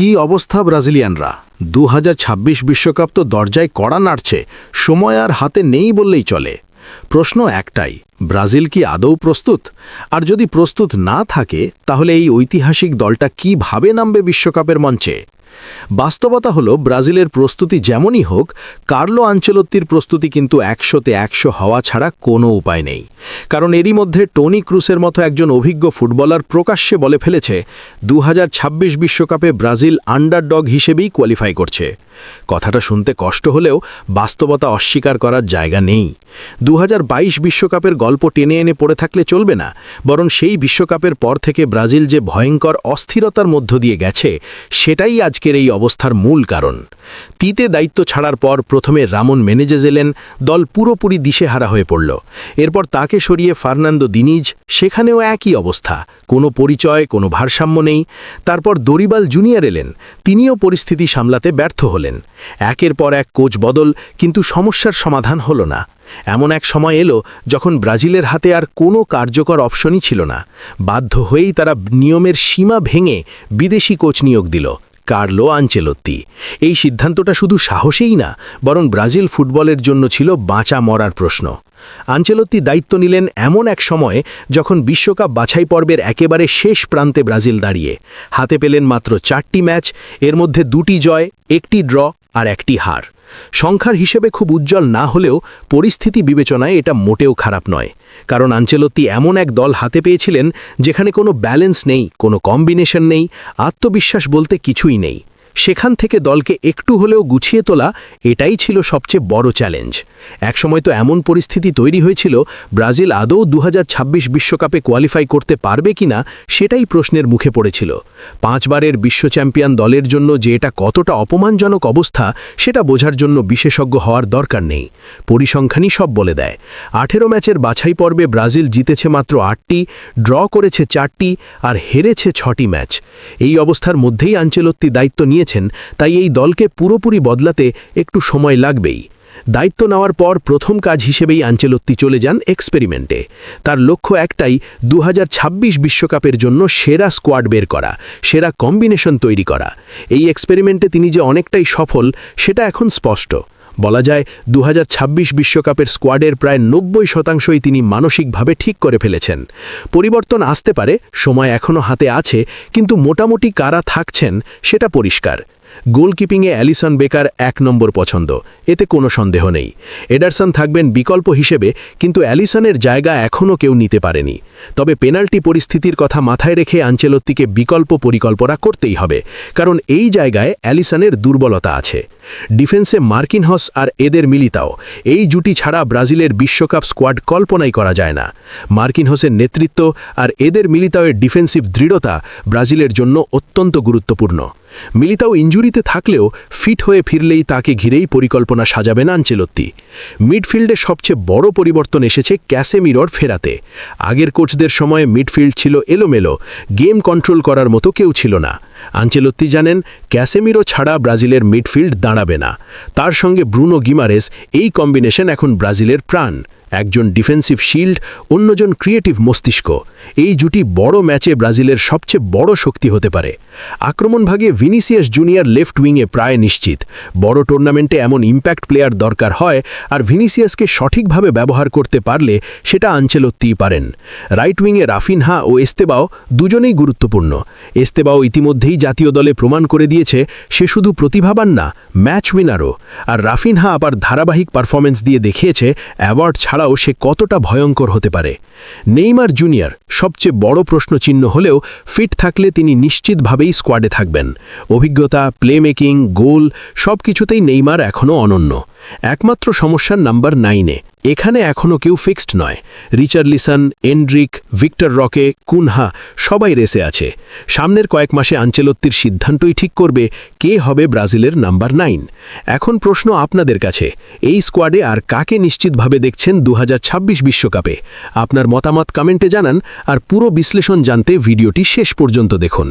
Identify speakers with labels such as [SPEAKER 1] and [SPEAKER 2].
[SPEAKER 1] কি অবস্থা ব্রাজিলিয়ানরা? দু বিশ্বকাপ তো দরজায় কড়া নাড়ছে, সময় আর হাতে নেই বললেই চলে। প্রশ্ন একটাই, ব্রাজিল কি আদৌ প্রস্তুত? আর যদি প্রস্তুত না থাকে, তাহলে এই ঐতিহাসিক দলটা কীভাবে নামবে বিশ্বকাপের মঞ্চে? বাস্তবতা হলো, ব্রাজিলের প্রস্তুতি যেমনই হোক, কার্লো আঞ্চলত্তির প্রস্তুতি কিন্তু একশোতে একশো হওয়া ছাড়া কোনো উপায় নেই। কারণ এরই মধ্যে টনি ক্রুসের মতো একজন অভিজ্ঞ ফুটবলার প্রকাশ্যে বলে ফেলেছে দু বিশ্বকাপে ব্রাজিল আন্ডারডগ হিসেবেই কোয়ালিফাই করছে। কথাটা শুনতে কষ্ট হলেও বাস্তবতা অস্বীকার করার জায়গা নেই। দু বিশ্বকাপের গল্প টেনে এনে পড়ে থাকলে চলবে না, বরং সেই বিশ্বকাপের পর থেকে ব্রাজিল যে ভয়ঙ্কর অস্থিরতার মধ্য দিয়ে গেছে, সেটাই আজকের এই অবস্থার মূল কারণ। তিতে দায়িত্ব ছাড়ার পর প্রথমে রামন মেনেজেজ এলেন, দল পুরোপুরি দিশেহারা হয়ে পড়ল। এরপর তাকে সরিয়ে ফার্নান্দো দিনিজ, সেখানেও একই অবস্থা। কোনো পরিচয়, কোনো ভারসাম্য নেই। তারপর দরিবাল জুনিয়র এলেন, তিনিও পরিস্থিতি সামলাতে ব্যর্থ হলেন। একের পর এক কোচ বদল, কিন্তু সমস্যার সমাধান হল না। এমন এক সময় এলো যখন ব্রাজিলের হাতে আর কোনো কার্যকর অপশনই ছিল না। বাধ্য হয়েই তারা নিয়মের সীমা ভেঙে বিদেশি কোচ নিয়োগ দিল। Carlo Ancelotti. এই সিদ্ধান্তটা শুধু সাহসেই না, বরং ব্রাজিল ফুটবলের জন্য ছিল বাঁচা মরার প্রশ্ন। আঞ্চেলত্তি দায়িত্ব নিলেন এমন এক সময়ে যখন বিশ্বকাপ বাছাই পর্বের একেবারে শেষ প্রান্তে ব্রাজিল দাঁড়িয়ে। হাতে পেলেন মাত্র চারটি ম্যাচ, এর মধ্যে দুটি জয়, একটি ড্র আর একটি হার। সংখ্যার হিসেবে খুব উজ্জ্বল না হলেও পরিস্থিতি বিবেচনায় এটা মোটেও খারাপ নয়। কারণ আঞ্চেলত্তি এমন এক দল হাতে পেয়েছিলেন যেখানে কোনো ব্যালেন্স নেই, কোনো কম্বিনেশন নেই, আত্মবিশ্বাস বলতে কিছুই নেই। সেখান থেকে দলকে একটু হলেও গুছিয়ে তোলা এটাই ছিল সবচেয়ে বড় চ্যালেঞ্জ। একসময় তো এমন পরিস্থিতি তৈরি হয়েছিল, ব্রাজিল আদৌ দু বিশ্বকাপে কোয়ালিফাই করতে পারবে কিনা সেটাই প্রশ্নের মুখে পড়েছিল। পাঁচবারের বিশ্ব চ্যাম্পিয়ন দলের জন্য যে এটা কতটা অপমানজনক অবস্থা, সেটা বোঝার জন্য বিশেষজ্ঞ হওয়ার দরকার নেই। পরিসংখ্যানই সব বলে দেয়। আঠেরো ম্যাচের বাছাই পর্বে ব্রাজিল জিতেছে মাত্র আটটি, ড্র করেছে চারটি আর হেরেছে ছটি ম্যাচ। এই অবস্থার মধ্যেই আঞ্চলত্তি দায়িত্ব নিয়েছেন তাই এই দলকে পুরোপুরি বদলাতে একটু সময় লাগবেই। দায়িত্ব নেওয়ার পর প্রথম কাজ হিসেবেই আঞ্চলত্তি চলে যান এক্সপেরিমেন্টে। তার লক্ষ্য একটাই দু বিশ্বকাপের জন্য সেরা স্কোয়াড বের করা, সেরা কম্বিনেশন তৈরি করা। এই এক্সপেরিমেন্টে তিনি যে অনেকটাই সফল, সেটা এখন স্পষ্ট। বলা যায় দু বিশ্বকাপের স্কোয়াডের প্রায় নব্বই শতাংশই তিনি মানসিকভাবে ঠিক করে ফেলেছেন। পরিবর্তন আসতে পারে, সময় এখনও হাতে আছে, কিন্তু মোটামুটি কারা থাকছেন, সেটা পরিষ্কার। গোলকিপিংয়ে অ্যালিসন বেকার এক নম্বর পছন্দ, এতে কোনো সন্দেহ নেই। এডারসন থাকবেন বিকল্প হিসেবে, কিন্তু অ্যালিসনের জায়গা এখনও কেউ নিতে পারেনি। তবে পেনাল্টি পরিস্থিতির কথা মাথায় রেখে আঞ্চেলত্তিকে বিকল্প পরিকল্পনা করতেই হবে, কারণ এই জায়গায় অ্যালিসনের দুর্বলতা আছে। ডিফেন্সে মার্কিনহস আর এদের মিলিতাও, এই জুটি ছাড়া ব্রাজিলের বিশ্বকাপ স্কোয়াড কল্পনাই করা যায় না। মার্কিন মার্কিনহসের নেতৃত্ব আর এদের মিলিতাওয়ের ডিফেন্সিভ দৃঢ়তা ব্রাজিলের জন্য অত্যন্ত গুরুত্বপূর্ণ। মিলিতাও ইঞ্জুরিতে থাকলেও ফিট হয়ে ফিরলেই তাকে ঘিরেই পরিকল্পনা সাজাবেন আঞ্চেলত্তি মিডফিল্ডে সবচেয়ে বড় পরিবর্তন এসেছে ক্যাসেমিরর ফেরাতে। আগের কোচদের সময়ে মিডফিল্ড ছিল এলোমেলো, গেম কন্ট্রোল করার মতো কেউ ছিল না। আঞ্চেলত্তি জানেন, ক্যাসেমিরো ছাড়া ব্রাজিলের মিডফিল্ড দাঁড়াবে না। তার সঙ্গে ব্রুনো গিমারেস এই কম্বিনেশন এখন ব্রাজিলের প্রাণ। একজন ডিফেন্সিভ শিল্ড অন্যজন ক্রিয়েটিভ মস্তিষ্ক। এই জুটি বড় ম্যাচে ব্রাজিলের সবচেয়ে বড় শক্তি হতে পারে। আক্রমণভাগে ভিনিসিয়াস জুনিয়র লেফট উইংয়ে প্রায় নিশ্চিত। বড় টুর্নামেন্টে এমন ইম্প্যাক্ট প্লেয়ার দরকার হয়, আর ভিনিসিয়াসকে সঠিকভাবে ব্যবহার করতে পারলে সেটা আঞ্চেলত্তিই পারেন। রাইট উইংয়ে রাফিনহা ও এস্তেবাও দুজনেই গুরুত্বপূর্ণ। এস্তেবাও ইতিমধ্যেই জাতীয় দলে প্রমাণ করে দিয়েছে, সে শুধু প্রতিভাবান না ম্যাচ উইনারও আর রাফিনহা আবার ধারাবাহিক পারফরমেন্স দিয়ে দেখিয়েছে অ্যাওয়ার্ড ছাড়াও সে কতটা ভয়ঙ্কর হতে পারে। নেইমার জুনিয়র সবচেয়ে বড় প্রশ্নচিহ্ন হলেও ফিট থাকলে তিনি নিশ্চিতভাবেই স্কোয়াডে থাকবেন। অভিজ্ঞতা প্লেমেকিং গোল সব কিছুতেই নেইমার এখনও অনন্য। একমাত্র সমস্যার নাম্বার নাইনে। এখানে এখনও কেউ ফিক্সড নয়। Richarlison Endrick, Victor Roque, Cunha, সবাই রেসে আছে। সামনের কয়েক মাসে আঞ্চেলত্তির সিদ্ধান্তই ঠিক করবে কে হবে ব্রাজিলের নাম্বার নাইন। এখন প্রশ্ন আপনাদের কাছে, এই স্কোয়াডে আর কাকে নিশ্চিতভাবে দেখছেন দু বিশ্বকাপে? আপনার মতামত কমেন্টে জানান আর পুরো বিশ্লেষণ জানতে ভিডিওটি শেষ পর্যন্ত দেখুন।